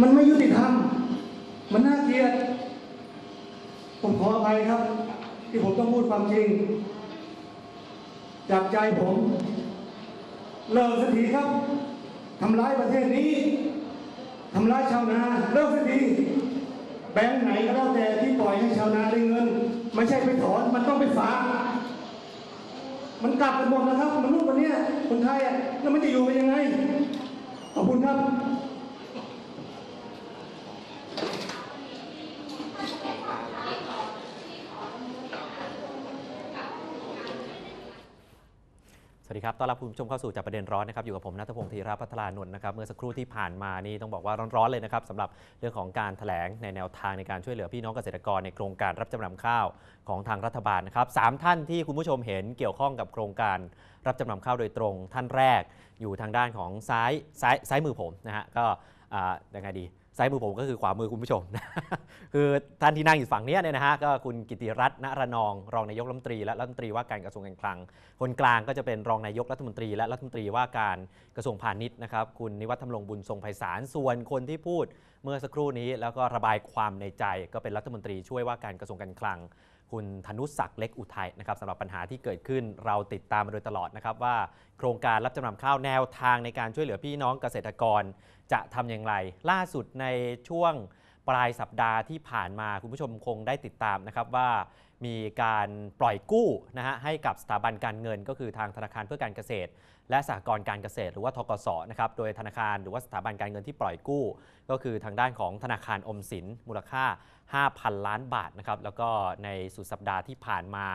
มันไม่ยุติธรรม มันน่าเกลียด ผมขออภัยครับ ที่ผมต้องพูดความจริง จากใจผม เลิกสักทีครับทำร้ายประเทศนี้ทำร้ายชาวนาเลิกสักทีแบงค์ไหนก็แล้วแต่ที่ปล่อยให้ชาวนาได้เงิน ไม่ใช่ไปถอนมันต้องไปฝากมันกลับกันหมดนะครับมนุษย์วันเนี้ยคนไทยอะแล้วมันจะอยู่กันยังไงขอบคุณครับ ดีครับ ต้อนรับคุณผู้ชมเข้าสู่จับประเด็นร้อนนะครับ อยู่กับผมนัทพงศ์ธีรพัฒนานนท์นะครับ เมื่อสักครู่ที่ผ่านมานี่ต้องบอกว่าร้อนๆเลยนะครับสำหรับเรื่องของการแถลงในแนวทางในการช่วยเหลือพี่น้องเกษตรกรในโครงการรับจำนำข้าวของทางรัฐบาลนะครับสามท่านที่คุณผู้ชมเห็นเกี่ยวข้องกับโครงการรับจำนำข้าวโดยตรง ท่านแรกอยู่ทางด้านของซ้ายซ้ายซ้ายมือผมนะฮะก็ยังไงดี ซ้ายมือผมก็คือขวามือคุณผู้ชมคือท่านที่นั่งอยู่ฝั่งนี้เนี่ยนะฮะก็คุณกิติรัตน์ณรนองรองนายกรัฐมนตรีและรัฐมนตรีว่าการกระทรวงการคลัง คนกลางก็จะเป็นรองนายกรัฐมนตรี และรัฐมนตรีว่าการกระทรวงพาณิชย์นะครับคุณนิวัฒน์ธรรมรงบุญทรงไพศาลส่วนคนที่พูดเมื่อสักครู่นี้ แล้วก็ระบายความในใจก็เป็นรัฐมนตรีช่วยว่าการกระทรวงการคลัง คุณธนุศักดิ์เล็กอุทัยนะครับสำหรับปัญหาที่เกิดขึ้นเราติดตามมาโดยตลอดนะครับว่า โครงการรับจำนำข้าวแนวทางในการช่วยเหลือพี่น้องเกษตรกร จะทำอย่างไร ล่าสุดในช่วงปลายสัปดาห์ที่ผ่านมาคุณผู้ชมคงได้ติดตามนะครับว่า มีการปล่อยกู้นะฮะให้กับสถาบันการเงิน ก็คือทางธนาคารเพื่อการเกษตร และสหกรณ์การเกษตร หรือว่าทกศนะครับโดยธนาคารหรือว่าสถาบันการเงินที่ปล่อยกู้ ก็คือทางด้านของธนาคารอมสินมูลค่า 5,000 ล้านบาทนะครับแล้วก็ในสุดสัปดาห์ที่ผ่านมา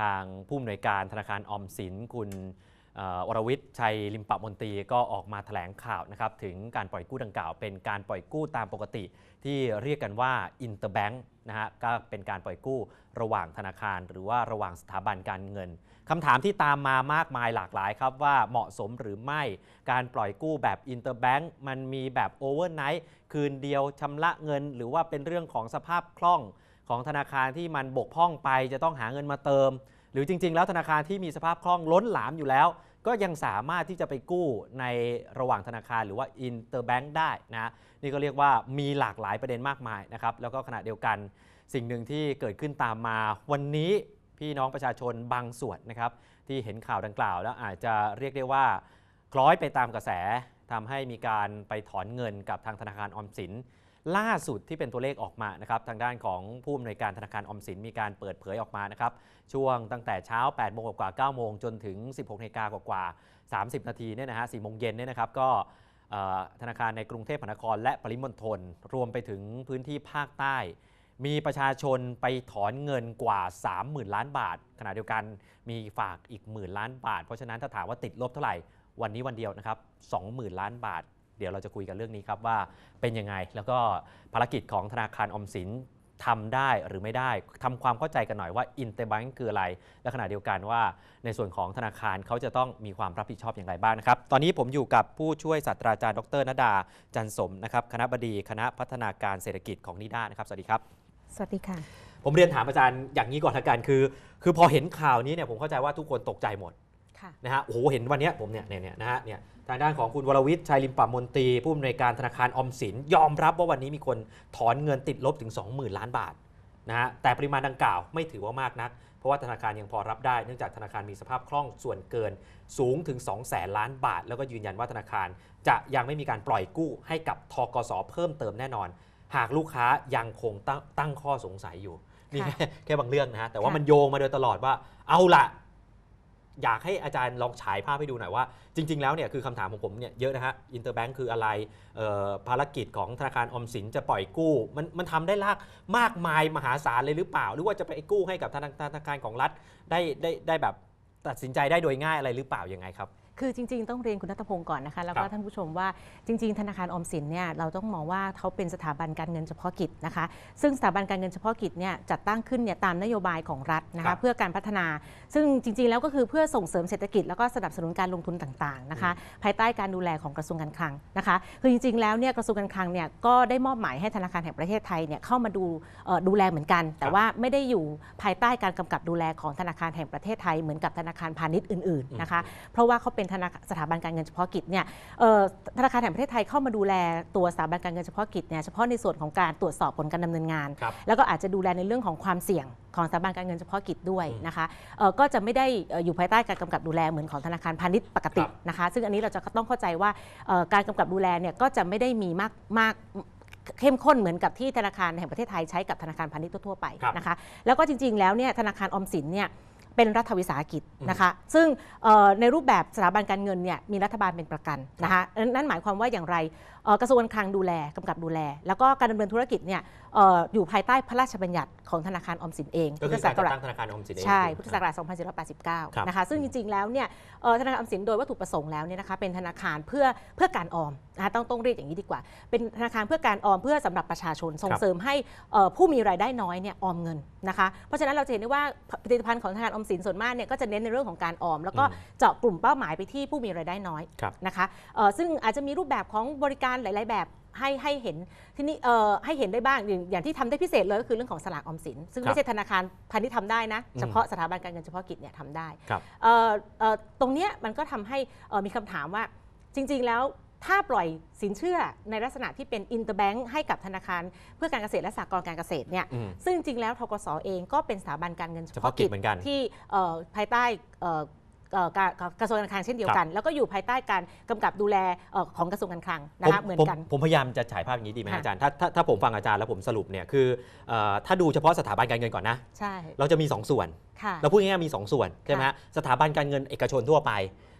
ทางผู้อำนวยการธนาคารอมสินคุณ วรวิทย์ชัยลิมปะมนตรีก็ออกมาแถลงข่าวนะครับถึงการปล่อยกู้ดังกล่าว เป็นการปล่อยกู้ตามปกติ ที่เรียกกันว่าอินเตอร์แบงค์นะฮะก็เป็นการปล่อยกู้ระหว่างธนาคาร หรือว่าระหว่างสถาบันการเงินคำถามที่ตามมามากมายหลากหลายครับว่าเหมาะสมหรือไม่การปล่อยกู้แบบอินเตอร์แบงค์มันมีแบบโอเวอร์ไนท์คืนเดียวชำระเงิน หรือว่าเป็นเรื่องของสภาพคล่องของธนาคารที่มันบกพร่องไปจะต้องหาเงินมาเติม หรือจริง ๆ แล้วธนาคารที่มีสภาพคล่องล้นหลามอยู่แล้ว ก็ยังสามารถที่จะไปกู้ในระหว่างธนาคารหรือว่าอินเตอร์แบงค์ได้นะนี่ก็เรียกว่ามีหลากหลายประเด็นมากมายนะครับแล้วก็ขณะเดียวกัน สิ่งหนึ่งที่เกิดขึ้นตามมาวันนี้พี่น้องประชาชนบางส่วนนะครับที่เห็นข่าวดังกล่าว แล้วอาจจะเรียกได้ว่า คล้อยไปตามกระแสทำให้มีการไปถอนเงินกับทางธนาคารออมสิน ล่าสุดที่เป็นตัวเลขออกมานะครับทางด้านของผู้อำนวยการธนาคารออมสินมีการเปิดเผยออกมานะครับ ช่วงตั้งแต่เช้า 8 โมงกว่า9โมงจนถึง 16นาฬิกากว่า 30 นาทีเนี่ยนะฮะ4โมงเย็นเนี่ยนะครับก็ธนาคารในกรุงเทพมหานคร และปริมณฑลรวมไปถึงพื้นที่ภาคใต้ มีประชาชนไปถอนเงินกว่า 30,000 ล้านบาท ขณะเดียวกันมีฝากอีกหมื่นล้านบาท เพราะฉะนั้นถ้าถามว่าติดลบเท่าไหร่ วันนี้วันเดียวนะครับ20,000 ล้านบาท เดี๋ยวเราจะคุยกันเรื่องนี้ครับว่าเป็นยังไง แล้วก็ภารกิจของธนาคารอมสิน ทำได้หรือไม่ได้ทำความเข้าใจกันหน่อยว่าอินเตอร์แบงก์คืออะไร และขณะเดียวกันว่า ในส่วนของธนาคารเขาจะต้องมีความรับผิดชอบอย่างไรบ้างนะครับ ตอนนี้ผมอยู่กับผู้ช่วยศาสตราจารย์ดรนดา จันสมนะครับคณะบดีคณะพัฒนาการเศรษฐกิจของนิด้านะครับสวัสดีครับ สวัสดีค่ะ ผมเรียนถามอาจารย์อย่างนี้ก่อนละกันคือ คือพอเห็นข่าวนี้เนี่ยผมเข้าใจว่าทุกคนตกใจหมดค่ะนะฮะโอ้โหเห็นวันเนี้ยผมเนี่ยเนี่ยเนี่ยนะฮะเนี่ย ทางด้านของคุณวรวิทย์ชัยลิมปามนตรีผู้อำนวยการธนาคารออมสิน ยอมรับว่าวันนี้มีคนถอนเงินติดลบถึง 20,000 ล้านบาทนะฮะแต่ปริมาณดังกล่าวไม่ถือว่ามากนัก เพราะว่าธนาคารยังพอรับได้เนื่องจากธนาคารมีสภาพคล่องส่วนเกินสูงถึง 2 0 0แสนล้านบาท แล้วก็ยืนยันว่าธนาคารจะยังไม่มีการปล่อยกู้ให้กับทกสเพิ่มเติมแน่นอน หากลูกค้ายังคงตั้งตั้งข้อสงสัยอยู่นี่ค่ะแค่แค่บางเรื่องนะฮะแต่ว่าค่ะมันโยงมาโดยตลอดว่าเอาละ อยากให้อาจารย์ลองฉายภาพให้ดูหน่อยว่า จริง ๆ แล้วเนี่ยคือคำถามของผมเนี่ยเยอะนะฮะอินเตอร์แบงค์คืออะไรภารกิจของธนาคารอมสินจะปล่อยกู้ มันมันทำได้ลากมากมายมหาศาลเลยหรือเปล่า หรือว่าจะไปกู้ให้กับธนาธนาคารของรัฐได้ได้ได้แบบตัดสินใจได้โดยง่ายอะไรหรือเปล่ายังไงครับ คือจริง ๆ ต้องเรียนคุณนัทพงศ์ก่อนนะคะแล้วคก็รับท่านผู้ชมว่าจริง ๆ ธนาคารออมสินเนี่ยเราต้องมองว่าเขาเป็นสถาบันการเงินเฉพาะกิจนะคะ ซึ่งสถาบันการเงินเฉพาะกิจเนี่ยจัดตั้งขึ้นเนี่ยตามนโยบายของรัฐนะครัคะบเพื่อการพัฒนา ซึ่งจริง ๆ แล้วก็คือเพื่อส่งเสริมเศรษฐกิจแล้วก็สนับสนุนการลงทุนต่างๆนะคะ ภายใต้การดูแลของกระทรวงการคลังนะคะ คือจริง ๆ แล้วเนี่ยกระทรวงการคลังเนี่ยก็ได้มอบหมายให้ธนาคารแห่งประเทศไทยเนี่ยเข้ามาดูเอ่อดูแลเหมือนกัน แต่ว่าไม่ได้อยู่ภายใต้การกำกับดูแลของธนาคารแห่งประเทศไทยเหมือนกับธนาคารพาณิชย์อื่นๆนะคะ เพราะว่าเขาเป็นธนาคารสถาบันการเงินเฉพาะกิจเนี่ยเอ่อธนาคารแห่งประเทศไทยเข้ามาดูแลตัวสถาบันการเงินเฉพาะกิจเนี่ยเฉพาะในส่วนของการตรวจสอบผลการดำเนินงานครับแล้วก็อาจจะดูแลในเรื่องของความเสี่ยงของสถาบันการเงินเฉพาะกิจด้วยอืมนะคะเอ่อก็จะไม่ได้เอ่ออยู่ภายใต้การกำกับดูแลเหมือนของธนาคารพาณิชย์ปกติครับนะคะ ซึ่งอันนี้เราจะต้องเข้าใจว่าเอ่อการกำกับดูแลเนี่ยก็จะไม่ได้มีมากมากเข้มข้นเหมือนกับที่ธนาคารแห่งประเทศไทยใช้กับธนาคารพาณิชย์ทั่วๆไปครับนะคะ แล้วก็จริงๆแล้วเนี่ยธนาคารออมสินเนี่ย เป็นรัฐวิสาหกิจนะคะ ซึ่งเอ่อในรูปแบบสถาบันการเงินเนี่ยมีรัฐบาลเป็นประกันนะคะนั่นหมายความว่าอย่างไรเอ่อ กระทรวงการคลังดูแลกำกับดูแล แล้วก็การดำเนินธุรกิจเนี่ยเอ่ออยู่ภายใต้พระราชบัญญัติของธนาคารออมสินเองก็คือพุทธศัการกจัดราชตั้งธนาคารออมสินเองใช่พุทธศักราชครับ2489 นะคะซึ่งจริงๆแล้วเนี่ยเอ่อธนาคารออมสินโดยวัตถุประสงค์แล้วเนี่ยนะคะเป็นธนาคารเพื่อเพื่อการออมนะคะต้องต้องเรียกอย่างนี้ดีกว่า เป็นธนาคารเพื่อการออมเพื่อสำหรับประชาชนส่งเสริมให้เอ่อผู้มีรายได้น้อยเนี่ยออมเงินนะคะเพราะฉะนั้นเราจะเห็นได้ว่าผลิตภัณฑ์ของธนาคารออมสินส่วนมากเนี่ยก็จะเน้นในเรื่องของการออม แล้วก็อืมเจาะกลุ่มเป้าหมายไปที่ผู้มีรายได้น้อยครับนะคะเอ่อซึ่งอาจจะมีรูปแบบของบริการหลาย ๆ แบบให้ให้เห็นที่นี่เอ่อให้เห็นได้บ้างอย่างอย่างที่ทำได้พิเศษเลยก็คือเรื่องของสลากออมสิน ซึ่งครับไม่ใช่ธนาคารพาณิชย์ทำได้นะ อืม เฉพาะสถาบันการเงินเฉพาะกิจเนี่ยทำได้ ครับ เอ่อเอ่อตรงเนี้ยมันก็ทำให้เอ่อมีคำถามว่าจริง ๆ แล้วถ้าปล่อยสินเชื่อในลักษณะที่เป็นอินเตอร์แบงค์ให้กับธนาคารเพื่อการเกษตรและสหกรณ์การเกษตรเนี่ยอืมซึ่งจริงๆแล้วทกสเองก็เป็นสถาบันการเงินเฉเฉพาะพาะกิกิจจเหมือนกันที่เอ่อภายใต้เอ่อเอ่อ การกระทรวงการคลังเช่นเดียวกัน แล้วก็อยู่ภายใต้การกำกับดูแลเอ่อของกระทรวงการคลังนะผมคะเหมือนผมกันผมพยายามจะฉายภาพอย่างนี้ดีไหมฮะค่ะอาจารย์ถ้าถ้าถ้าผมฟังอาจารย์แล้วผมสรุปเนี่ยคือเอ่อถ้าดูเฉพาะสถาบันการเงินก่อนนะใช่เราจะมี 2 ส่วนค่ะเราพูดง่ายๆมี 2 ส่วนใช่ไหมฮะสถาบันการเงินเอกชนทั่วไป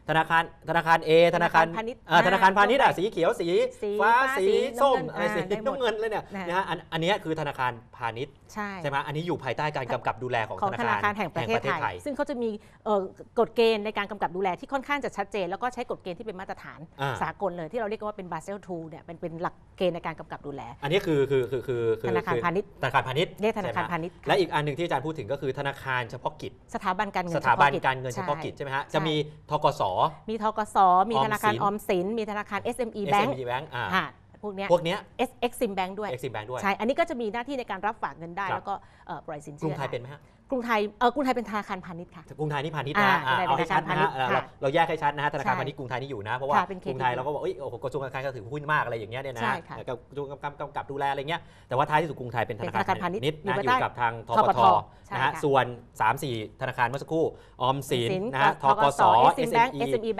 ธนาคารธนาคาร A ธนาคารธนาคารพาณิชย์อ่าธนาคารพาณิชย์อะทั่วไปสีเขียวสีสีฟ้าฟ้าสีสีส้มน้ำเงินอะไรสีอ่าได้หมดน้ำเงินเลยเนี่ยนะนะฮะอันอันเนี้ยคือธนาคารพาณิชย์ใช่ใช่ไหมอันนี้อยู่ภายใต้การกำกับดูแลของของธธนานาคารคารแห่งประเทศไทย ซึ่งเขาจะมีเอ่อกฎเกณฑ์ในการกำกับดูแลที่ค่อนข้างจะชัดเจน แล้วก็ใช้กฎเกณฑ์ที่เป็นมาตรฐานอ่าสากลเลยที่เราเรียกว่าเป็นบาเซล2เนี่ยเป็นเป็นหลักเกณฑ์ในการกำกับดูแล อันนี้คือคือคือคือคือธนาคารพาณิชย์ธนาคารพาณิชย์เรียกธนาคารใช่ไหมพาณิชย์และอีกอันหนึ่งที่อาจารย์พูดถึงก็คือธนาคารเฉพาะกิจ สถาบันการเงินสถาบันเฉพะจการเงินเฉพาะกิจใช่ใช่ไหมฮะใช่จะมีทกสมีทกสมีธนาคารออมสิน มีธนาคาร SME Bank SME Bank อ่าค่ะพวกเนี้ยพวกเนี้ย S Exim Bank ด้วย Exim Bank ด้วย ใช่ อันนี้ก็จะมีหน้าที่ในการรับฝากเงินได้ครับแล้วก็เอ่อปล่อยสินกเชื่รุองไทยได้เป็นไหมฮะ กรุงไทยเออกรุงไทยเป็นธนาคารพาณิชย์ค่ะ กรุงไทยนี่พาณิชย์นะฮะอ่าอ่าเอาให้ชัดนะฮะธนาคารพาณิชย์เออเราค่ะเราแยกให้ชัดนะฮะธนาคารใช่พาณิชย์กรุงไทยนี่อยู่นะ เพราะว่าค่ะเป็นกรุงไทย KTB เราก็บอกเอ้ยโอ้โหกระทรวงการคลังก็ถือหุ้นมากอะไรอย่างเงี้ยเนี่ยนะใช่ค่ะกระทรวงกำกับดูแลอะไรเงี้ยแต่ว่าท้ายที่สุดกรุงไทยเป็นธนาคารเป็นธนาคารพาณิชย์นิดนะอยู่อยู่ภายใต้กับทางททปปททใช่นะฮะค่ะ ส่วน 3-4 ธนาคารเมื่อสักครู่ออมสินนะฮะททกส Exim Bank SME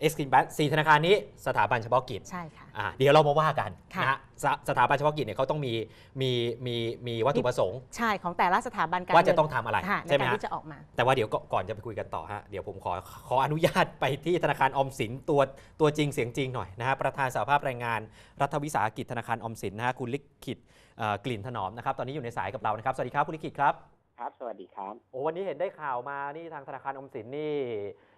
SME Bank Exim Bank สี่ธนาคารนี้สถาบันเฉพาะกิจใช่ค่ะ อ่าเดี๋ยวเรามาว่ากันค่ะ นะฮะสสถาบันเฉพาะกิจเนี่ยเขาต้องมีมีมีมีวัตถุประสงค์ ใช่ของแต่ละสถาบันการว่าจะเงินต้องทำอะไรค่ะในใช่ไหมการฮะ ที่จะออกมา แต่ว่าเดี๋ยวก็ก่อนจะไปคุยกันต่อฮะ เดี๋ยวผมขอขออนุญาตไปที่ธนาคารออมสินตัวตัวจริงเสียงจริงหน่อยนะฮะประธานสหภาพแรงงานรัฐวิสาหกิจธนาคารออมสินนะฮะคุณลิขิตเอ่อกลิ่นถนอมนะครับตอนนี้อยู่ในสายกับเรานะครับสวัสดีครับคุณลิขิตครับครับ สวัสดีครับ โอ้วันนี้เห็นได้ข่าวมานี่ทางธนาคารออมสินนี่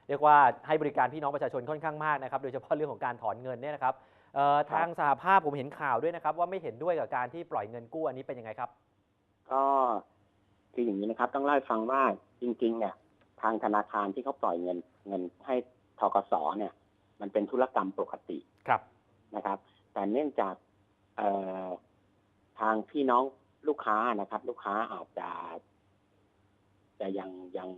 เรียกว่าให้บริการพี่น้องประชาชนค่อนข้างมากนะครับ โดยเฉพาะเรื่องของการถอนเงินเนี่ยนะครับเอ่อทางสหภาพผมเห็นข่าวด้วยนะครับ ว่าไม่เห็นด้วยกับการที่ปล่อยเงินกู้อันนี้เป็นยังไงครับ ก็คืออย่างนี้นะครับ ต้องเล่าให้ฟังว่าจริง ๆ เนี่ย ทางธนาคารที่เขาปล่อยเงินเงินให้ทกสเนี่ย มันเป็นธุรกรรมปกติครับนะครับ แต่เนื่องจากเอ่อทางพี่น้องลูกค้านะครับ ลูกค้าอาจจะจะยังยัง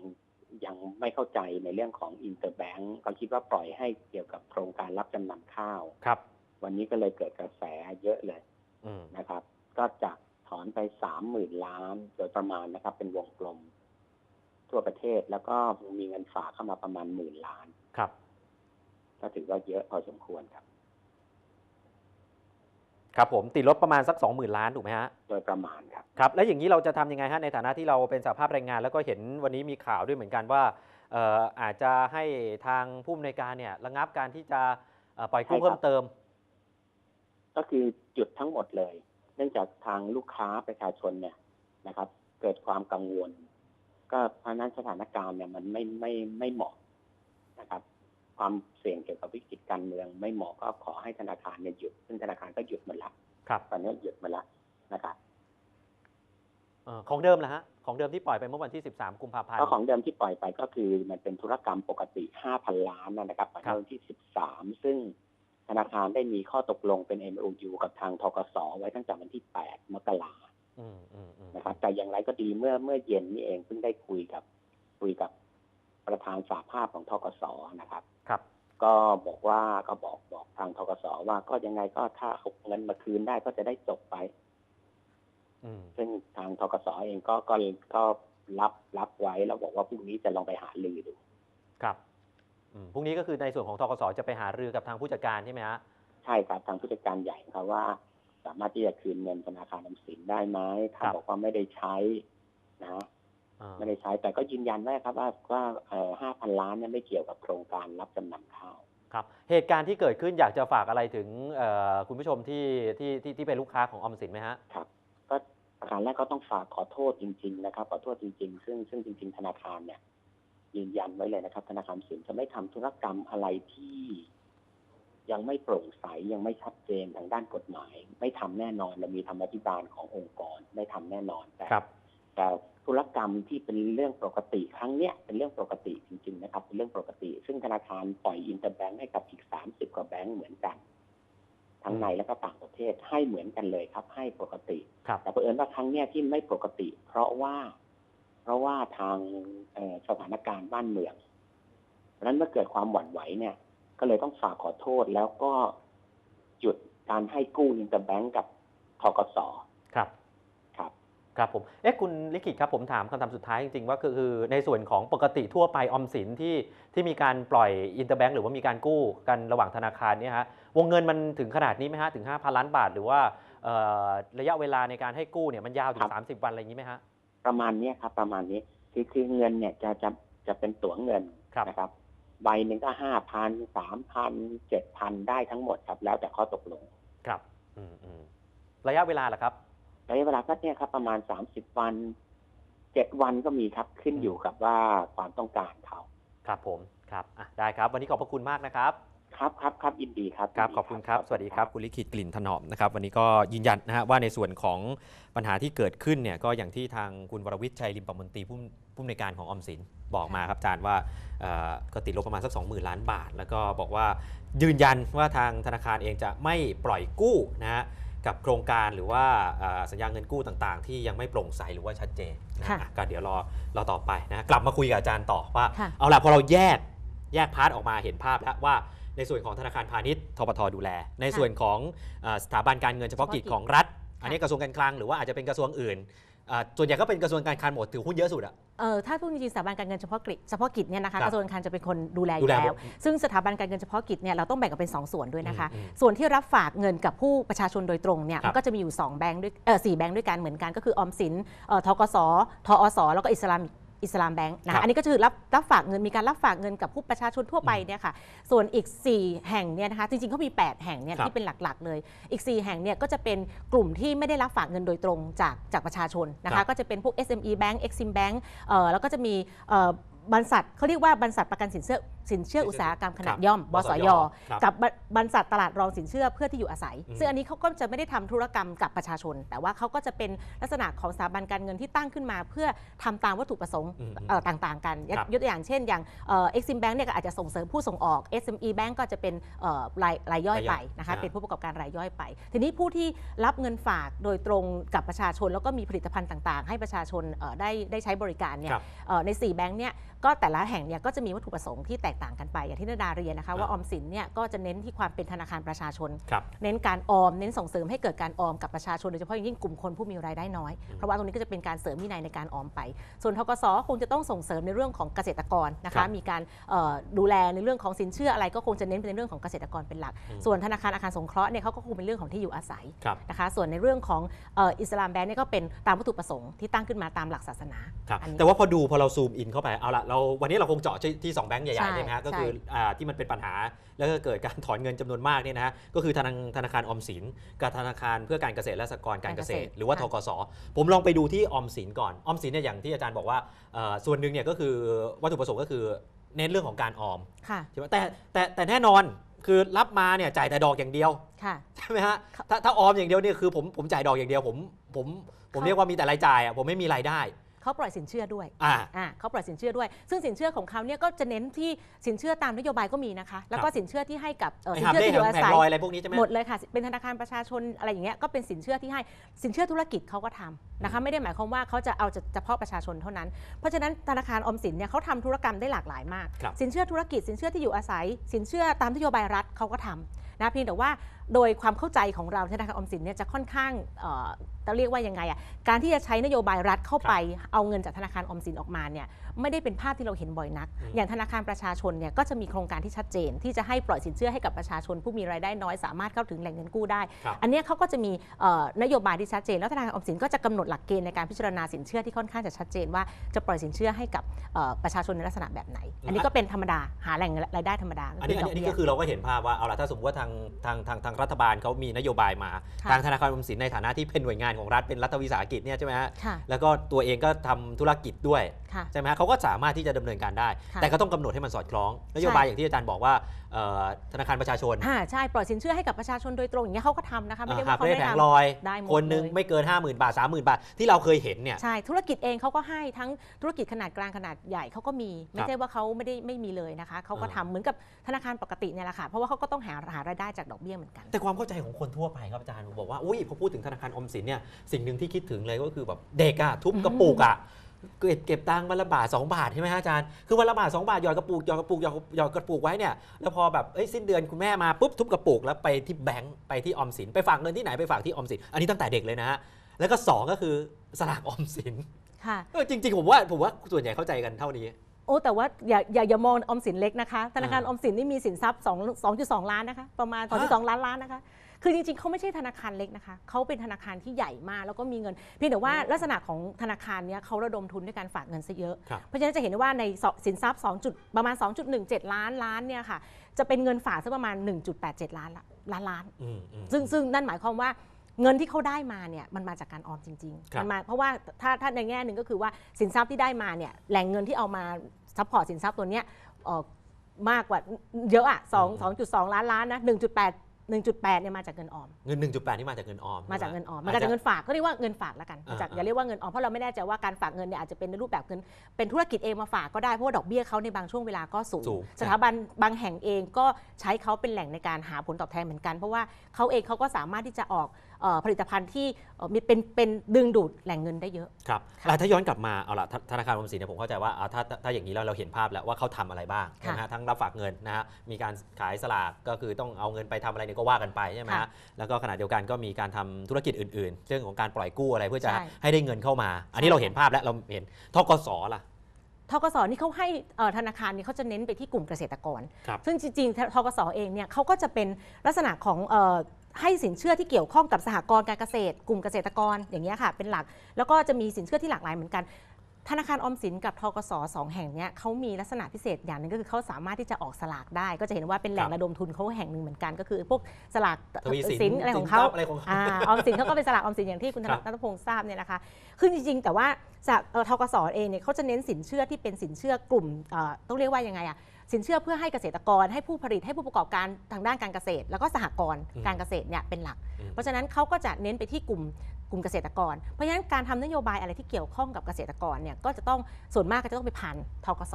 ยังไม่เข้าใจในเรื่องของอินเตอร์แบงก์เขาคิดว่าปล่อยให้เกี่ยวกับโครงการรับจำนำข้าวครับ วันนี้ก็เลยเกิดกระแสเยอะเลยอืมนะครับ ก็จะถอนไปสามหมื่นล้านโดยประมาณนะครับ เป็นวงกลม ทั่วประเทศแล้วก็มีเงินฝากเข้ามาประมาณหมื่นล้านครับ ก็ถือว่าเยอะพอสมควรครับ ครับผมติดลบประมาณสัก 20,000 ล้านถูกไหมฮะโดยประมาณครับ ครับ แล้วอย่างนี้เราจะทำยังไงฮะในฐานะที่เราเป็นสหภาพแรงงาน แล้วก็เห็นวันนี้มีข่าวด้วยเหมือนกันว่าเอ่ออาจจะให้ทางผู้อำนวยการเนี่ยระงับการที่จะเอ่อปล่อยกู้ใช่ครับ เพิ่มเติม ก็คือหยุดทั้งหมดเลย เนื่องจากทางลูกค้าประชาชนเนี่ยนะครับ เกิดความกังวล ก็เพราะฉะนั้นสถานการณ์เนี่ยมันไม่ไม่ไม่เหมาะนะครับ ความเสี่ยงเกี่ยวกับวิกฤตการเมือง ไม่เหมาะก็ขอให้ธนาคารเนี่ยหยุด ซึ่งธนาคารก็หยุดหมดละครับตอนนี้หยุดหมาละนะครับเอ่อของเดิมนะฮะของเดิมที่ปล่อยไปเมื่อวันที่ 13 กุมภาพันธ์ก็ของเดิมที่ปล่อยไปก็คือมันเป็นธุรกรรมปกติ 5,000 ล้านนะครับปัจจุครับบันที่ 13 ซึ่งธนาคารได้มีข้อตกลงเป็น MOU กับทางทกสไว้ตั้งแต่วันที่ 8 มกราอืมอืมอืมนะครับแต่อย่างไรก็ดีเมื่อเมื่อเย็นนี้เองเพิ่งได้คุยกับคุยกับประธานสาภาพของทกสนะครับ ครับ ก็บอกว่าก็บอกบอกทางทกสว่าก็ยังไงก็ถ้าเอาเงินมาคืนได้ก็จะได้จบไปอืมซึ่งทางทกสเองก็ก็ก็รับรับไว้แล้วบอกว่าพรุ่งนี้จะลองไปหาลือดูครับอืมพรุ่งนี้ก็คือในส่วนของทกสจะไปหารือกับทางผู้จัดการใช่ไหมฮะใช่ครับทางผู้จัดการใหญ่ครับว่า สามารถที่จะคืนเงินธนาคารออมสินได้ไหมถ้าครับบอกว่าไม่ได้ใช้นะอ่า ไม่ได้ใช้แต่ก็ยืนยันไว้ครับว่าว่าห้าพันล้านเนี่ยไม่เกี่ยวกับโครงการรับจำนำข้าวครับเหตุการณ์ที่เกิดขึ้นอยากจะฝากอะไรถึงเอ่อคุณผู้ชมที่ที่ที่ที่เป็นลูกค้าของออมสินไหมฮะครับก็ประการแรกก็ต้องฝากขอโทษจริง ๆ นะครับ ขอโทษจริง ๆ ซึ่งซึ่งจริง ๆ ธนาคารเนี่ยยืนยันไว้เลยนะครับ ธนาคารออมสินจะไม่ทำธุรกรรมอะไรที่ ยังไม่โปร่งใสยังไม่ชัดเจนทางด้านกฎหมาย ไม่ทำแน่นอนเรามีธรรมาธิบาลขององค์กรไม่ทำแน่นอนแต่ครับแต่ ธุรกรรมที่เป็นเรื่องปกติครั้งเนี้ยเป็นเรื่องปกติจริง ๆ นะครับ เป็นเรื่องปกติ ซึ่งธนาคารปล่อยอินเตอร์แบงค์ให้กับอีกสามสิบกว่าแบงค์เหมือนกัน ทั้งในและก็ต่างประเทศให้เหมือนกันเลยครับ ให้ปกติครับแต่เผอิญว่าครั้งเนี้ยที่ไม่ปกติ เพราะว่า เพราะว่าทางเอ่อสถานการณ์บ้านเมืองเพราะฉะนั้นเมื่อเกิดความหวั่นไหวเนี่ย ก็เลยต้องฝากขอโทษแล้วก็หยุดการให้กู้อินเตอร์แบงก์กับทกส ครับครับครับผมเอ๊ะคุณลิขิตครับผมถามคำถามสุดท้ายจริงๆว่าคือคือในส่วนของปกติทั่วไปออมสินที่ที่มีการปล่อยอินเตอร์แบงก์หรือว่ามีการกู้กันระหว่างธนาคารเนี่ยฮะวงเงินมันถึงขนาดนี้ไหมฮะถึง 5,000 ล้านบาท หรือว่าเอ่อระยะเวลาในการให้กู้เนี่ยมันยาวถึครังบ30 วันอะไรอย่างนี้ไหมฮะประมาณเนี้ยครับประมาณนี้คือคือเงินเนี่ยจะจะจะเป็นตั๋วเงินครับนะครับใบหนึ่งก็ห้าพันสามพันเจ็ดพันได้ทั้งหมดครับ แล้วแต่ข้อตกลงครับ อืมอืมระยะเวลาล่ะครับ ระยะเวลาก็เนี่ยครับ ประมาณสามสิบวันเจ็ดวันก็มีครับขึ้นอยู่กับว่าความต้องการเขาครับผมครับอะได้ครับวันนี้ขอบพระคุณมากนะครับครับครับครับยินดีครับครับยินดีขอบคุณครับสวัสดีครับคุณลิขิตกลิ่นถนอมนะครับวันนี้ก็ยืนยันนะฮะว่าในส่วนของปัญหาที่เกิดขึ้นเนี่ยก็อย่างที่ทางคุณวรวิทย์ชัยริมประมนตรีผู้ผู้อำนวยการของออมสินบอกมาครับอาจารย์ว่าเอ่อก็ติดลบประมาณสัก 20,000 ล้านบาท แล้วก็บอกว่ายืนยันว่าทางธนาคารเองจะไม่ปล่อยกู้นะฮะ กับโครงการหรือว่าเอ่อสัญญาเงินกู้ต่างๆ ที่ยังไม่โปร่งใสหรือว่าชัดเจนนะค่ะอะก็เดี๋ยวรอรอต่อไปนะกลับมาคุยกับอาจารย์ต่อว่าค่ะเอาล่ะพอเราแยกแยกพาร์ทออกมาเห็นภาพแล้วว่าในส่วนของธนาคารพาณิชย์ทปทดูแล ในส่วนของเอ่อสถาบันการเงินเฉพาะกิจของรัฐ อันนี้กระทรวงการคลังหรือว่าอาจจะเป็นกระทรวงอื่นอ่า ส่วนใหญ่ก็เป็นกระทรวงการคลังหมดถือหุ้นเยอะสุดอะ เออถ้าพูดจริงๆสถาบันการเงินเฉพาะกิจเฉพาะกิจเนี่ยนะครัคะบกระทรวงการคลังจะเป็นคนดูแลอดูยู่แลแล้วหมดซึ่งสถาบันการเงินเฉพาะกิจเนี่ยเราต้องแบ่งกันเป็น 2 ส่วนด้วยนะคะ อืมอืมส่วนที่รับฝากเงินกับผู้ประชาชนโดยตรงเนี่ยครับมันก็จะมีอยู่ 2 แบงค์ด้วยเออสี่แบงค์ด้วยกันเหมือนกันก็คือออมสินเอ่อทกสทอสแล้วก็อิสลาม อิสลามแบงค์นะครัคะบอันนี้ก็คือรับรับฝากเงินมีการรับฝากเงินกับผู้ประชาชนทั่วไปเนี่ยค่ะส่วนอีก 4 แห่งเนี่ยนะคะจริงๆเขามี 8 แห่งเนี่ยครับที่เป็นหลักๆ เลย อีก 4 แห่งเนี่ยก็จะเป็นกลุ่มที่ไม่ได้รับฝากเงินโดยตรงจากจากประชาชนนะครัคะบก็จะเป็นพวก SME Bank Exim Bank เอ่อแล้วก็จะมีเอ่อ บรรษัทเขาเรียกว่าบรรษัทประกันสินเชื่อสินเชื่ออุตสาหกรรมขนาดย่อมบบสสยยครับกับบบบรรษัทตลาดรองสินเชื่อเพื่อที่อยู่อาศัย อืมซึ่งอันนี้เขาก็จะไม่ได้ทำธุรกรรมกับประชาชน แต่ว่าเขาก็จะเป็นลักษณะของสถาบันการเงินที่ตั้งขึ้นมา เพื่อทำตามวัตถุประสงค์อืมเอ่อต่างๆ กันยกครับ ยกตัวอย่างเช่น อย่างเอ็กซิมแบงค์เนี่ยก็อาจจะส่งเสริมผู้ส่งออก SME Bank ก็จะเป็นเอ่อรายรายย่อยรายย่ไปอยนะคะอ่าเป็นผู้ประกอบการรายย่อยไป ทีนี้ผู้ที่รับเงินฝากโดยตรงกับประชาชน แล้วก็มีผลิตภัณฑ์ต่างๆ ให้ประชาชนเอ่อได้ได้ใช้บริการเนี่ย ครับ เอ่อใน 4 แบงค์เนี่ยก็แต่ละแห่งเนี่ยก็จะมีวัตถุประสงค์ที่แตกต่างกันไปอย่างที่นาดาเรียนนะคะว่าออ่าอมสินเนี่ยก็จะเน้นที่ความเป็นธนาคารประชาชนครับเน้นการออมเน้นส่งเสริมให้เกิดการออมกับประชาชนโดยเฉพาะอย่างยิ่งกลุ่มคนผู้มีรายได้น้อยอืมเพราะว่าตรงนี้ก็จะเป็นการเสริมวินัยในการออมไป ส่วนทกสคงจะต้องส่งเสริมในเรื่องของเกษตรกรนะครัคะบมีการเอ่อดูแลในเรื่องของสินเชื่ออะไรก็คงจะเน้นไปในเรื่องของเกษตรกรเป็นหลักอืมส่วนธนาคารอาคารสงเคราะห์เนี่ยเขาก็คงเป็นเรื่องของที่อยู่อาศัยครับนะคะส่วนในเรื่องของเอ่ออิสลามแบงค์เนี่ยก็เป็นตามวัตถุประสงค์ที่ตั้งขึ้นมาตามหลักศาสนาครับอันนี้แต่ว่าพอดูพอเราซูมอินเข้าไปเอาละเราวันนี้เราคงเจาะที่ที่สองแบงก์ใหญ่ใช่ๆใช่ไหมฮะก็ใช่คืออ่าที่มันเป็นปัญหาแล้วก็เกิดการถอนเงินจำนวนมากเนี่ยนะฮะก็คือธนาธนาคารออมสินกับธนาคารเพื่อการเกษตรและสหกรณ์การเกษตร หรือว่าทกสผมลองไปดูที่ออมสินก่อนออมสินเนี่ยอย่างที่อาจารย์บอกว่าเอ่อส่วนหนึ่งเนี่ยก็คือวัตถุประสงค์ก็คือเน้นเรื่องของการออมค่ะใช่ไหมแต่แต่แต่แน่นอนคือรับมาเนี่ยจ่ายแต่ดอกอย่างเดียวค่ะใช่ไหมฮะครับถ้าถ้าออมอย่างเดียวเนี่ยคือผมผมจ่ายดอกอย่างเดียวผมผมผมครับเรียกว่ามีแต่รายจ่ายอะผมไม่มีรายได้ เขาปล่อยสินเชื่อด้วยอ่า อ่าเขาปล่อยสินเชื่อด้วย ซึ่งสินเชื่อของเขาเนี่ยก็จะเน้นที่สินเชื่อตามนโยบายก็มีนะคะ แล้วก็สินเชื่อที่ให้กับเอ่อไอ้สินหาบเชื่อเล่ที่อยู่อาแผงศัย ลอยอะไรพวกนี้ใช่ไหม หมดเลยค่ะ เป็นธนาคารประชาชนอะไรอย่างเงี้ยก็เป็นสินเชื่อที่ให้สินเชื่อธุรกิจเขาก็ทำนะคะไม่ได้หมายความว่าเขาจะเอาเฉพาะประชาชนเท่านั้น เพราะฉะนั้นธนาคารออมสินเนี่ยเขาทำธุรกรรมได้หลากหลายมาก ครับ สินเชื่อธุรกิจสินเชื่อที่อยู่อาศัย สินเชื่อตามนโยบายรัฐเขาก็ทำ นะเพียงแต่ว่าโดยความเข้าใจของเราธนาคารออมสินเนี่ยจะค่อนข้างเอ่อจะเรียกว่ายังไงอะการที่จะใช้นโยบายรัฐเข้าไปเอาเงินจากธนาคารออมสินออกมาเนี่ย ไม่ได้เป็นภาพที่เราเห็นบ่อยนักอืมอย่างธนาคารประชาชนเนี่ยก็จะมีโครงการที่ชัดเจน ที่จะให้ปล่อยสินเชื่อให้กับประชาชนผู้มีรายได้น้อยสามารถเข้าถึงแหล่งเงินกู้ได้ครับอันเนี้ยเขาก็จะมีเอ่อนโยบายที่ชัดเจน แล้วธนาคารออมสินก็จะกำหนดหลักเกณฑ์ในการพิจารณาสินเชื่อที่ค่อนข้างจะชัดเจนว่าจะปล่อยสินเชื่อให้กับเอ่อประชาชนในลักษณะแบบไหน อันนี้ก็เป็นธรรมดาหาแหล่งรายได้ธรรมดาอันนี้อันนี้อันนี้ก็คือเราก็เห็นภาพว่าเอาละถ้าสมมติว่าทางทางทางทางรัฐบาลเขามีนโยบายมาค่ะทางธนาคารออมสินในฐานะที่เป็นหน่วยงานของรัฐเป็นรัฐวิสาหกิจเนี่ยใช่ไหมฮะค่ะแล้วก็ตัวเองก็ทำธุรกิจด้วยค่ะใช่ไหมฮะเขาก็สามารถที่จะดำเนินการได้ค่ะแต่ก็ต้องกำหนดให้มันสอดคล้องนโยบายอย่างที่อาจารย์บอกว่าเอ่อธนาคารประชาชนอ่าใช่ปล่อยสินเชื่อให้กับประชาชนโดยตรงอย่างเงี้ยเขาก็ทำนะคะไม่ได้หาว่าบเขาเล่ไม่แผงทำลอยได้หมดคนหนึ่งเลยไม่เกิน 5 0,000 บาท 30,000 บาท ที่เราเคยเห็นเนี่ยใช่ธุรกิจเองเขาก็ให้ทั้งธุรกิจขนาดกลางขนาดใหญ่เขาก็มีไม่ครับใช่ว่าเขาไม่ได้ไม่มีเลยนะคะเขาก็อ่าทำเหมือนกับธนาคารปกติเนี่ยแหละค่ะเพราะว่าเขาก็ต้องหาหารายได้จากดอกเบี้ยเหมือนกัน แต่ความเข้าใจของคนทั่วไปครับอาจารย์บอกว่าอุ้ยพอพูดถึงธนาคารออมสินเนี่ยสิ่งหนึ่งที่คิดถึงเลยก็คือแบบเด็กอะทุบกระปุกอะ เก็บเก็บตังค์วันละบาท2บาทใช่ไหมฮะอาจารย์คือวันละบาท2บาทหยอดกระปุกหยอดกระปุกหยอดหยอดกระปุกไว้เนี่ยแล้วพอแบบเอ้ยสิ้นเดือนคุณแม่มาปุ๊บทุบกระปุกแล้วไปที่แบงก์ไปที่ออมสินไปฝากเงินที่ไหนไปฝากที่ออมสินอันนี้ตั้งแต่เด็กเลยนะฮะแล้วก็สองก็คือสลากออมสินค่ะเออจริง ๆ ผมว่าผมว่าส่วนใหญ่เข้าใจกันเท่านี้ โอ้แต่ว่าอย่าอย่าอย่ามองออมสินเล็กนะคะธนาคารออ่าอมสินนี่มีสินทรัพย์2 2.2 ล้านนะคะประมาณฮะ2.2ล้านล้านนะคะ คือจริงๆเขาไม่ใช่ธนาคารเล็กนะคะเขาเป็นธนาคารที่ใหญ่มากแล้วก็มีเงินเพียงแต่ว่าลักษณะของธนาคารเนี้ยเขาระดมทุนด้วยการฝากเงินซะเยอะครับเพราะฉะนั้นจะเห็นได้ว่าในสินทรัพย์2จุดประมาณ 2.17 ล้านล้านเนี่ยค่ะจะเป็นเงินฝากสักประมาณ 1.87 ล้านละล้านล้านอืมอืมซึ่งซึ่งนั่นหมายความว่าเงินที่เขาได้มาเนี่ยมันมาจากการออมจริงครับๆมันมาเพราะว่าถ้าถ้าในแง่หนึ่งก็คือว่าสินทรัพย์ที่ได้มาเนี่ยแหล่งเงินที่เอามาซัพพอร์ตสินทรัพย์ตัวเนี้ยเอ่อมากกว่าเยอะอะสองสองจุดสองล้านล้านนะหนึ่งจุดแปด หนึ่งจุดแปดเนี่ยมาจากเงินออม เงิน 1.8นี่มาจากเงินออมมาจากเงินออมใช่มาไหจากเงินฝากก็เรียกว่าเงินฝากแล้วกันมาจากอ่าอย่าเรียกว่าเงินออมเพราะเราไม่แน่ใจว่าการฝากเงินเนี่ยอาจจะเป็นในรูปแบบเงินเป็นธุรกิจเองมาฝากก็ได้เพราะว่าดอกเบี้ยเขาในบางช่วงเวลาก็สูงสูงสถาบันบางแห่งเองก็ใช้เขาเป็นแหล่งในการหาผลตอบแทนเหมือนกัน เพราะว่าเขาเองเขาก็สามารถที่จะออกเอ่อ ผลิตภัณฑ์ที่เอ่อมีเป็นเป็นดึงดูดแหล่งเงินได้เยอะครับค่ะแล้วถ้าย้อนกลับมาเอาละธธนาคารออมสินเนี่ยผมเข้าใจว่าอ่าถ้าถ้าถ้าอย่างนี้เราเราเห็นภาพแล้วว่าเขาทำอะไรบ้างค่ะนะฮะทั้งรับฝากเงินนะฮะมีการขายสลากก็คือต้องเอาเงินไปทำอะไรเนี่ยก็ว่ากันไปใช่ไหมฮะค่ะแล้วก็ขณะเดียวกันก็มีการทำธุรกิจอื่นๆ เรื่องของการปล่อยกู้อะไรเพื่อจะใช่ให้ได้เงินเข้ามา อันนี้ใช่เราเห็นภาพแล้วเราเห็นทกสล่ะทกสนี่เขาให้เอ่อธนาคารนี่เขาจะเน้นไปที่กลุ่มเกษตรกรครับซึ่งจริงๆทกสเองเนี่ยเขาก็จะเป็นลักษณะของเอ่อ ให้สินเชื่อที่เกี่ยวข้องกับสหกรณ์การเกษตร กลุ่มเกษตรกรอย่างเงี้ยค่ะเป็นหลัก แล้วก็จะมีสินเชื่อที่หลากหลายเหมือนกัน ธนาคารออมสินกับทกสสองแห่งเนี้ยเขามีลักษณะพิเศษอย่างหนึ่งก็คือเขาสามารถที่จะออกสลากได้ ก็จะเห็นว่าเป็นแหล่งครับระดมทุนเขาแห่งหนึ่งเหมือนกัน ก็คือพวกสลากทวีสินสินอะไรของเขาสินทรัพย์อะไรของเขาอ่าออมสินเขาก็เป็นสลากออมสินอย่างที่คุณครับนัทพงศ์ทราบเนี่ยนะคะคือจริงๆ แต่ว่าจากเอ่อทกสเองเนี่ยเขาจะเน้นสินเชื่อที่เป็นสินเชื่อกลุ่มเอ่อต้องเรียกว่ายังไงอะ สินเชื่อเพื่อให้เกษตรกรให้ผู้ผลิตให้ผู้ประกอบการทางด้านการเกษตร แล้วก็สหกรณ์อืมการเกษตรเนี่ยเป็นหลักอืมเพราะฉะนั้นเขาก็จะเน้นไปที่กลุ่มกลุ่มเกษตรกร เพราะฉะนั้นการทำนโยบายอะไรที่เกี่ยวข้องกับเกษตรกรเนี่ยก็จะต้องส่วนมากก็จะต้องไปผ่านทกส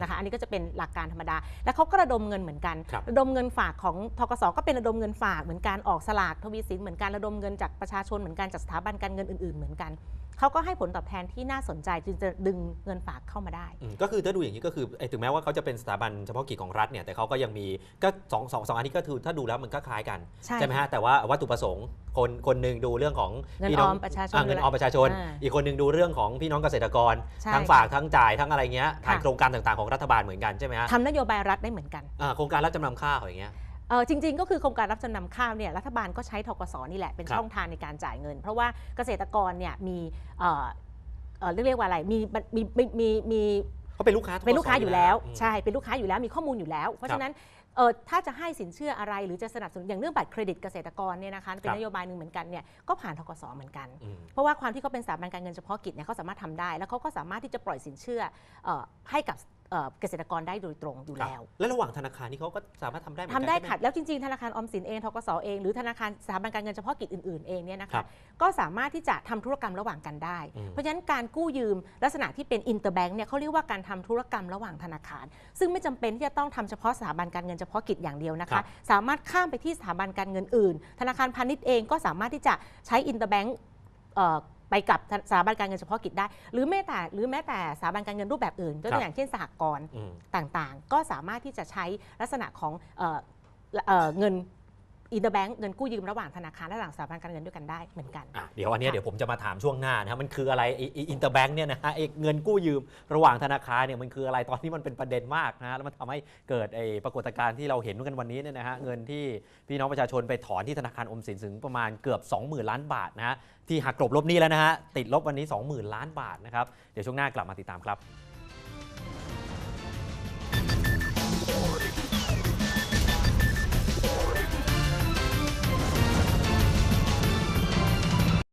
นะคะอันนี้ก็จะเป็นหลักการธรรมดา แล้วเขาก็ระดมเงินเหมือนกันครับระดมเงินฝากของทกสก็เป็นระดมเงินฝากเหมือนการออกสลากทวีสินเหมือนการระดมเงินจากประชาชนเหมือนกันจากสถาบันการเงินอื่นๆเหมือนกัน เขาก็ให้ผลตอบแทนที่น่าสนใจจึงจะดึงเงินฝากเข้ามาได้อืมก็คือถ้าดูอย่างนี้ก็คือไอ้ถึงแม้ว่าเขาจะเป็นสถาบันเฉพาะกิจของรัฐเนี่ยแต่เขาก็ยังมีก็สองสองสองอันนี้ก็คือถ้าดูแล้วมันก็คล้ายกันใช่ไหมฮะแต่ว่าวัตถุประสงค์คนคนหนึ่งดูเรื่องของเงินพี่อน้อมประชาชนอ่เงินออมประชาชนอ่าอีกคนหนึ่งดูเรื่องของพี่น้องเกษตรกรใช่ทั้งฝากทั้งจ่ายทั้งอะไรเงี้ยผ่านค่ะโครงการต่างๆของรัฐบาลเหมือนกันใช่ไหมฮะทำนโยบายรัฐได้เหมือนกันอ่าโครงการรับจำนำข้าวอย่างเงี้ย เออจริงๆ ก็คือโครงการรับจำนำข้าวเนี่ยรัฐบาลก็ใช้ทกสนี่แหละเป็นครับช่องทางในการจ่ายเงิน เพราะว่าเกษตรกรเนี่ยมีเอ่อเอ่อเรียกว่าอะไรมีมีมีมีมีเขาเป็นลูกค้าเป็นลูกค้าอยู่แล้วอืมใช่เป็นลูกค้าอยู่แล้วมีข้อมูลอยู่แล้ว เพราะฉะนั้นเออถ้าจะให้สินเชื่ออะไรหรือจะสนับสนุนอย่างเรื่องบัตรเครดิตเกษตรกรเนี่ยนะคะเป็นนโยบายหนึ่งเหมือนกันเนี่ยก็ผ่านทกสเหมือนกัน อืม เพราะว่าความที่เขาเป็นสถาบันการเงินเฉพาะกิจเนี่ยเขาสามารถทำได้ แล้วเขาก็สามารถที่จะปล่อยสินเชื่อเอ่อให้กับ เเอ่อเกษตรกรได้โดยตรงอยู่ครับแล้ว แล้วระหว่างธนาคารนี่เขาก็สามารถทำได้เหมือนทำกันได้ใช่หมค่ะแล้วจริงๆ ธนาคารออมสินเองทกสเองหรือธนาคารสถาบันการเงินเฉพาะกิจอื่นๆเองเนี่ยนะครัคะบก็สามารถที่จะทำธุรกรรมระหว่างกันได้อืมเพราะฉะนั้นการกู้ยืมลักษณะที่เป็นอินเตอร์แบงค์เนี่ยเขาเรียกว่าการทำธุรกรรมระหว่างธนาคาร ซึ่งไม่จำเป็นที่จะต้องทำเฉพาะสถาบันการเงินเฉพาะกิจอย่างเดียวนะครัคะบสามารถข้ามไปที่สถาบันการเงินอื่น ธนาคารพาณิชย์เองก็สามารถที่จะใช้อินเตอร์แบงค์ ไปกับสถาบันการเงินเฉพาะกิจได้ หรือแม้แต่หรือแม้แต่สถาบันการเงินรูปแบบอื่นยกตัวอย่างเช่นสหกรณ์อืมต่างๆ ก็สามารถที่จะใช้ลักษณะของเอ่อเอ่อเงิน อินเตอร์แบงก์เงินกู้ยืมระหว่างธนาคารและระหว่างสถาบันการเงินด้วยกันได้เหมือนกันอะเดี๋ยวอันเนี้ยค่ะเดี๋ยวผมจะมาถามช่วงหน้านะครับมันคืออะไรไอ้ไอ้อินเตอร์แบงค์เนี่ยนะฮะไอ้เงินกู้ยืมระหว่างธนาคารเนี่ยมันคืออะไรตอนนี้มันเป็นประเด็นมากนะฮะแล้วมันทำให้เกิดไอ้ปรากฏการณ์ที่เราเห็นกันวันนี้เนี่ยนะฮะเงินที่พี่น้องประชาชนไปถอนที่ธนาคารออมสินถึงประมาณเกือบ 20,000 ล้านบาทนะฮะที่หักกลบลบหนี้แล้วนะฮะติดลบวันนี้ 20,000 ล้านบาทนะครับเดี๋ยวช่วงหน้ากลับมาติดตามครับ